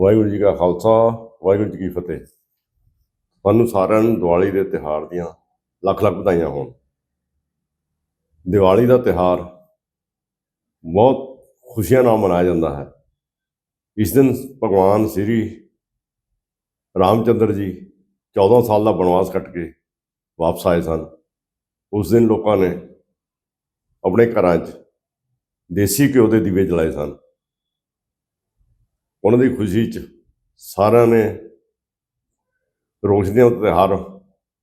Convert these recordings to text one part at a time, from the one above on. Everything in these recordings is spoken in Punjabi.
ਵਾਹਿਗੁਰੂ ਜੀ ਕਾ ਖਾਲਸਾ, ਵਾਹਿਗੁਰੂ ਜੀ ਕੀ ਫਤਿਹ। ਤੁਹਾਨੂੰ ਸਾਰਿਆਂ ਨੂੰ ਦੀਵਾਲੀ ਦੇ ਤਿਉਹਾਰ ਦੀਆਂ ਲੱਖ ਲੱਖ ਵਧਾਈਆਂ ਹੋਣ। ਦੀਵਾਲੀ ਦਾ ਤਿਉਹਾਰ ਬਹੁਤ ਖੁਸ਼ੀਆਂ ਨਾਲ ਮਨਾਇਆ ਜਾਂਦਾ ਹੈ। ਇਸ ਦਿਨ ਭਗਵਾਨ ਸ੍ਰੀ ਰਾਮਚੰਦਰ ਜੀ 14 ਸਾਲ ਦਾ ਬਨਵਾਸ ਕੱਟ ਕੇ ਵਾਪਸ ਆਏ ਸਨ। ਉਸ ਦਿਨ ਲੋਕਾਂ ਨੇ ਆਪਣੇ ਘਰਾਂ 'ਚ ਦੇਸੀ ਘਿਓ ਦੇ ਦੀਵੇ ਜਲਾਏ ਸਨ। ਉਹਨਾਂ ਦੀ ਖੁਸ਼ੀ 'ਚ ਸਾਰਿਆਂ ਨੇ ਰੋਸ਼ਨੀਆਂ ਦਾ ਤਿਉਹਾਰ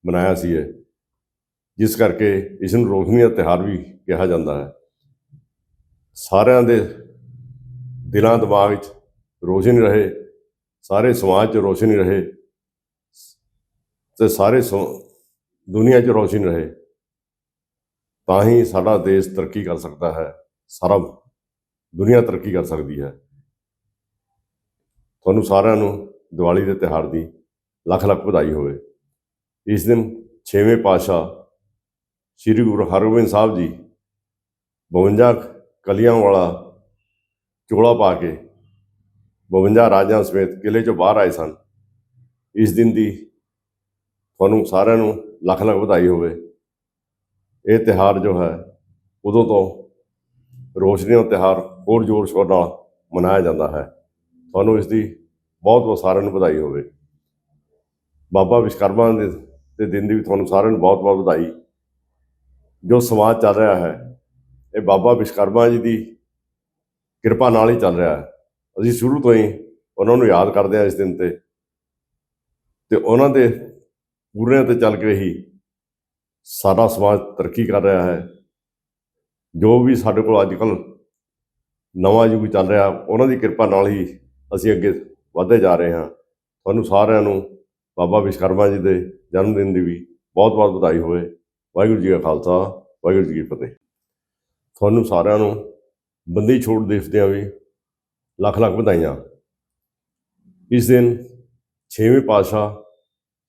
ਮਨਾਇਆ ਸੀ ਇਹ, ਜਿਸ ਕਰਕੇ ਇਸ ਨੂੰ ਰੋਸ਼ਨੀ ਦਾ ਤਿਉਹਾਰ ਵੀ ਕਿਹਾ ਜਾਂਦਾ ਹੈ। ਸਾਰਿਆਂ ਦੇ ਦਿਲਾਂ ਦਿਮਾਗ 'ਚ ਰੋਸ਼ਨੀ ਰਹੇ, ਸਾਰੇ ਸਮਾਜ 'ਚ ਰੋਸ਼ਨੀ ਰਹੇ, ਤੇ ਸਾਰੇ ਸਮ- ਦੁਨੀਆ 'ਚ ਰੋਸ਼ਨੀ ਰਹੇ, ਤਾਂ ਹੀ ਸਾਡਾ ਦੇਸ਼ ਤਰੱਕੀ ਕਰ ਸਕਦਾ ਹੈ, ਸਾਰਾ ਦੁਨੀਆ ਤਰੱਕੀ ਕਰ ਸਕਦੀ ਹੈ। ਤੁਹਾਨੂੰ ਸਾਰਿਆਂ ਨੂੰ ਦੀਵਾਲੀ ਦੇ ਤਿਉਹਾਰ ਦੀ ਲੱਖ ਲੱਖ ਵਧਾਈ ਹੋਵੇ। ਇਸ ਦਿਨ ਛੇਵੇਂ ਪਾਤਸ਼ਾਹ ਸ੍ਰੀ ਗੁਰੂ ਹਰਗੋਬਿੰਦ ਸਾਹਿਬ ਜੀ 52 ਕਲੀਆਂ ਵਾਲਾ ਚੋਲਾ ਪਾ ਕੇ 52 ਰਾਜਿਆਂ ਸਮੇਤ ਕਿਲੇ ਚੋਂ ਬਾਹਰ ਆਏ ਸਨ। ਇਸ ਦਿਨ ਦੀ ਤੁਹਾਨੂੰ ਸਾਰਿਆਂ ਨੂੰ ਲੱਖ ਲੱਖ ਵਧਾਈ ਹੋਵੇ। ਇਹ ਤਿਉਹਾਰ ਜੋ ਹੈ, ਉਦੋਂ ਤੋਂ ਰੋਸ਼ਨੀ ਦਾ ਤਿਉਹਾਰ ਹੋਰ ਜ਼ੋਰ ਸ਼ੋਰ ਨਾਲ ਮਨਾਇਆ ਜਾਂਦਾ ਹੈ। ਤੁਹਾਨੂੰ ਇਸ ਦੀ ਬਹੁਤ ਬਹੁਤ ਸਾਰਿਆਂ ਨੂੰ ਵਧਾਈ ਹੋਵੇ। ਬਾਬਾ ਵਿਸ਼ਕਰਮਾ ਦੇ ਦੇ ਦਿਨ ਦੀ ਵੀ ਤੁਹਾਨੂੰ ਸਾਰਿਆਂ ਨੂੰ ਬਹੁਤ ਬਹੁਤ ਵਧਾਈ। ਜੋ ਸਮਾਜ ਚੱਲ ਰਿਹਾ ਹੈ, ਇਹ ਬਾਬਾ ਵਿਸ਼ਕਰਮਾ ਜੀ ਦੀ ਕਿਰਪਾ ਨਾਲ ਹੀ ਚੱਲ ਰਿਹਾ ਹੈ। ਅਸੀਂ ਸ਼ੁਰੂ ਤੋਂ ਹੀ ਉਹਨਾਂ ਨੂੰ ਯਾਦ ਕਰਦੇ ਹਾਂ ਇਸ ਦਿਨ ਤੇ। ਤੇ ਉਹਨਾਂ ਦੇ ਪੂਰਿਆਂ ਤੇ ਚੱਲ ਕੇ ਹੀ ਸਾਡਾ ਸਮਾਜ ਤਰੱਕੀ ਕਰ ਰਿਹਾ ਹੈ। ਜੋ ਵੀ ਸਾਡੇ ਕੋਲ ਅੱਜ ਕੱਲ੍ਹ ਨਵਾਂ ਯੁੱਗ ਚੱਲ ਰਿਹਾ, ਉਹਨਾਂ ਦੀ ਕਿਰਪਾ ਨਾਲ ਹੀ ਅਸੀਂ ਅੱਗੇ ਵਧਦੇ ਜਾ ਰਹੇ ਹਾਂ। ਤੁਹਾਨੂੰ ਸਾਰਿਆਂ ਨੂੰ ਬਾਬਾ ਵਿਸ਼ਕਰਮਾ ਜੀ ਦੇ ਜਨਮ ਦਿਨ ਦੀ ਵੀ ਬਹੁਤ ਬਹੁਤ ਵਧਾਈ ਹੋਵੇ। ਵਾਹਿਗੁਰੂ ਜੀ ਕਾ ਖਾਲਸਾ, ਵਾਹਿਗੁਰੂ ਜੀ ਕੀ ਫਤਿਹ। ਤੁਹਾਨੂੰ ਸਾਰਿਆਂ ਨੂੰ ਬੰਦੀ ਛੋੜ ਦਿਵਸ ਦੀਆਂ ਵੀ ਲੱਖ ਲੱਖ ਵਧਾਈਆਂ। ਇਸ ਦਿਨ ਛੇਵੇਂ ਪਾਤਸ਼ਾਹ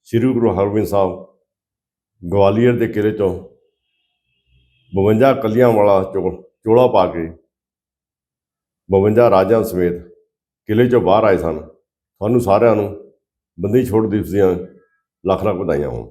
ਸ੍ਰੀ ਗੁਰੂ ਹਰਗੋਬਿੰਦ ਸਾਹਿਬ ਗਵਾਲੀਅਰ ਦੇ ਕਿਲੇ ਚੋਂ 52 ਕਲੀਆਂ ਵਾਲਾ ਚੋ, ਚੋਲਾ ਪਾ ਕੇ 52 ਰਾਜਾਂ ਸਮੇਤ ਕਿਲੇ ਚੋਂ ਬਾਹਰ ਆਏ ਸਨ। ਤੁਹਾਨੂੰ ਸਾਰਿਆਂ ਨੂੰ ਬੰਦੀ ਛੋੜ ਦਿਵਸ ਦੀਆਂ ਲੱਖ ਲੱਖ ਵਧਾਈਆਂ ਹੋਣ।